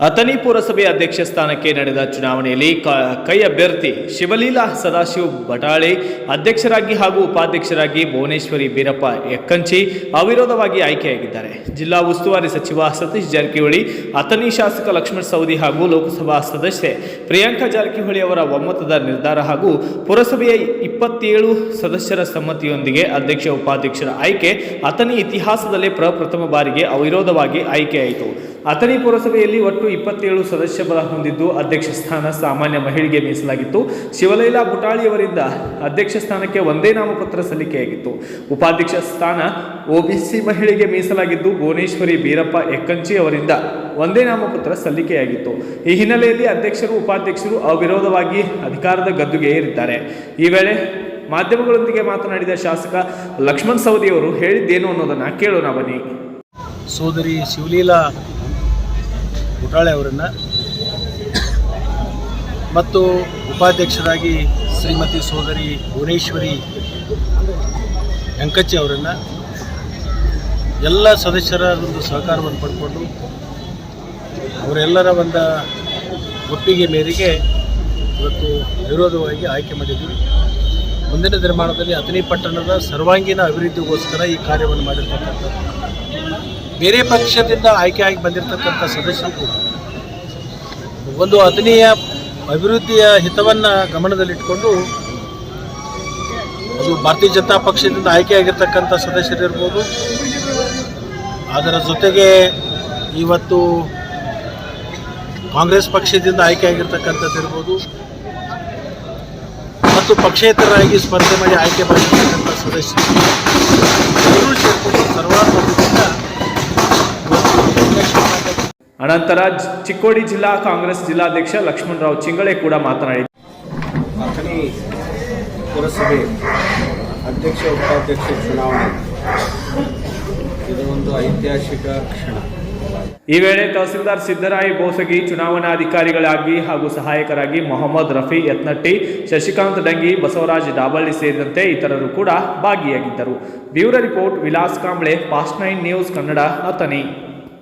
ಅಥಣಿ ಪುರಸಭೆ ಅಧ್ಯಕ್ಷ ಸ್ಥಾನಕ್ಕೆ ನಡೆದ ಚುನಾವಣೆಯಲ್ಲಿ ಕ- ಅಭ್ಯರ್ಥಿ ಶಿವಲೀಲಾ ಸದಾಶಿವ್ ಬಟಾಳೆ ಅಧ್ಯಕ್ಷರಾಗಿ ಹಾಗೂ ಉಪಾಧ್ಯಕ್ಷರಾಗಿ ಭುವನೇಶ್ವರಿ ಬೀರಪ್ಪ ಎಕ್ಕಂಚಿ ಅವಿರೋಧವಾಗಿ ಆಯ್ಕೆಯಾಗಿದ್ದಾರೆ. ಜಿಲ್ಲಾ ಉಸ್ತುವಾರಿ ಸಚಿವ ಸತೀಶ್ ಜಾರಕಿಹೊಳಿ, ಅಥಣಿ ಶಾಸಕ ಲಕ್ಷ್ಮಣ್ ಸವದಿ ಹಾಗೂ ಲೋಕಸಭಾ ಸದಸ್ಯೆ ಪ್ರಿಯಾಂಕಾ ಜಾರಕಿಹೊಳಿ ಅವರ ಒಮ್ಮತದ ನಿರ್ಧಾರ ಹಾಗೂ ಪುರಸಭೆಯ ಇಪ್ಪತ್ತೇಳು ಸದಸ್ಯರ ಸಮ್ಮತಿಯೊಂದಿಗೆ ಅಧ್ಯಕ್ಷ ಉಪಾಧ್ಯಕ್ಷರ ಆಯ್ಕೆ ಅಥಣಿ ಇತಿಹಾಸದಲ್ಲೇ ಪ್ರಪ್ರಥಮ ಬಾರಿಗೆ ಅವಿರೋಧವಾಗಿ ಆಯ್ಕೆಯಾಯಿತು. ಅಥಣಿ ಪುರಸಭೆಯಲ್ಲಿ ಒಟ್ಟು ಇಪ್ಪತ್ತೇಳು ಸದಸ್ಯ ಬಲ ಹೊಂದಿದ್ದು ಅಧ್ಯಕ್ಷ ಸ್ಥಾನ ಸಾಮಾನ್ಯ ಮಹಿಳೆಗೆ ಮೀಸಲಾಗಿತ್ತು. ಶಿವಲೈಲಾ ಬುಟಾಳಿಯವರಿಂದ ಅಧ್ಯಕ್ಷ ಸ್ಥಾನಕ್ಕೆ ಒಂದೇ ನಾಮಪತ್ರ ಸಲ್ಲಿಕೆಯಾಗಿತ್ತು. ಉಪಾಧ್ಯಕ್ಷ ಸ್ಥಾನ ಒಬಿಸಿ ಮಹಿಳೆಗೆ ಮೀಸಲಾಗಿದ್ದು ಭುವನೇಶ್ವರಿ ಬೀರಪ್ಪ ಎಕ್ಕಂಚಿ ಅವರಿಂದ ಒಂದೇ ನಾಮಪತ್ರ ಸಲ್ಲಿಕೆಯಾಗಿತ್ತು. ಈ ಹಿನ್ನೆಲೆಯಲ್ಲಿ ಅಧ್ಯಕ್ಷರು, ಉಪಾಧ್ಯಕ್ಷರು ಅವಿರೋಧವಾಗಿ ಅಧಿಕಾರದ ಗದ್ದುಗೆ ಏರಿದ್ದಾರೆ. ಈ ವೇಳೆ ಮಾಧ್ಯಮಗಳೊಂದಿಗೆ ಮಾತನಾಡಿದ ಶಾಸಕ ಲಕ್ಷ್ಮಣ್ ಸವದಿಯವರು ಹೇಳಿದ್ದೇನು ಅನ್ನೋದನ್ನು ಕೇಳೋಣ ಬನ್ನಿ. ಸೋದರಿ ಶಿವಲೀಲಾ ಬುಟಾಳೆ ಅವರನ್ನು. ಮತ್ತು ಉಪಾಧ್ಯಕ್ಷರಾಗಿ ಶ್ರೀಮತಿ ಸೋದರಿ ಭುವನೇಶ್ವರಿ ವೆಂಕಚ್ಚಿ ಅವರನ್ನು. ಎಲ್ಲ ಸದಸ್ಯರ ಒಂದು ಸಹಕಾರವನ್ನು ಪಡ್ಕೊಂಡು ಅವರೆಲ್ಲರ ಒಂದು ಒಪ್ಪಿಗೆ ಮೇರೆಗೆ ಇವತ್ತು ವಿರೋಧವಾಗಿ ಆಯ್ಕೆ ಮಾಡಿದ್ವಿ. ಮುಂದಿನ ನಿರ್ಮಾಣದಲ್ಲಿ ಅಥಣಿ ಪಟ್ಟಣದ ಸರ್ವಾಂಗೀಣ ಅಭಿವೃದ್ಧಿಗೋಸ್ಕರ ಈ ಕಾರ್ಯವನ್ನು ಮಾಡಿರ್ತಕ್ಕಂಥದ್ದು. ಬೇರೆ ಪಕ್ಷದಿಂದ ಆಯ್ಕೆಯಾಗಿ ಬಂದಿರತಕ್ಕಂಥ ಸದಸ್ಯರು ಒಂದು ಅದನೀಯ ಅಭಿವೃದ್ಧಿಯ ಹಿತವನ್ನು ಗಮನದಲ್ಲಿಟ್ಟುಕೊಂಡು ಅದು ಭಾರತೀಯ ಜನತಾ ಪಕ್ಷದಿಂದ ಆಯ್ಕೆಯಾಗಿರ್ತಕ್ಕಂಥ ಸದಸ್ಯರಿರ್ಬೋದು ಅದರ ಜೊತೆಗೆ ಇವತ್ತು ಕಾಂಗ್ರೆಸ್ ಪಕ್ಷದಿಂದ ಆಯ್ಕೆಯಾಗಿರ್ತಕ್ಕಂಥದ್ದು ಇರ್ಬೋದು. ಮತ್ತು ಪಕ್ಷೇತರರಾಗಿ ಸ್ಪರ್ಧೆ ಮಾಡಿ ಆಯ್ಕೆ ಮಾಡಿರ್ತಕ್ಕಂಥ ಸದಸ್ಯರು. ಸೇರಿಕೊಂಡು ಸರ್ವಾನುಮತದಿಂದ ಅನಂತರ ಚಿಕ್ಕೋಡಿ ಜಿಲ್ಲಾ ಕಾಂಗ್ರೆಸ್ ಜಿಲ್ಲಾಧ್ಯಕ್ಷ ಲಕ್ಷ್ಮಣರಾವ್ ಚಿಂಗಳೆ ಕೂಡ ಮಾತನಾಡಿದರು ಅಥಣಿ ಪುರಸಭೆ ಅಧ್ಯಕ್ಷ ಉಪಾಧ್ಯಕ್ಷ ಚುನಾವಣೆ. ಇದು ಒಂದು ಐತಿಹಾಸಿಕ ಕ್ಷಣ. ಈ ವೇಳೆ ತಹಸೀಲ್ದಾರ್ ಸಿದ್ದರಾಯಿ ಬೋಸಗಿ ಚುನಾವಣಾಧಿಕಾರಿಗಳಾಗಿ ಹಾಗೂ ಸಹಾಯಕರಾಗಿ ಮೊಹಮ್ಮದ್ ರಫಿ ಯತ್ನಟ್ಟಿ ಶಶಿಕಾಂತ್ ಡಂಗಿ ಬಸವರಾಜ್ ಡಾಬಳ್ಳಿ ಸೇರಿದಂತೆ ಇತರರು ಕೂಡ ಭಾಗಿಯಾಗಿದ್ದರು. Bureau report Vilas Kamble fast nine news Kannada Athani.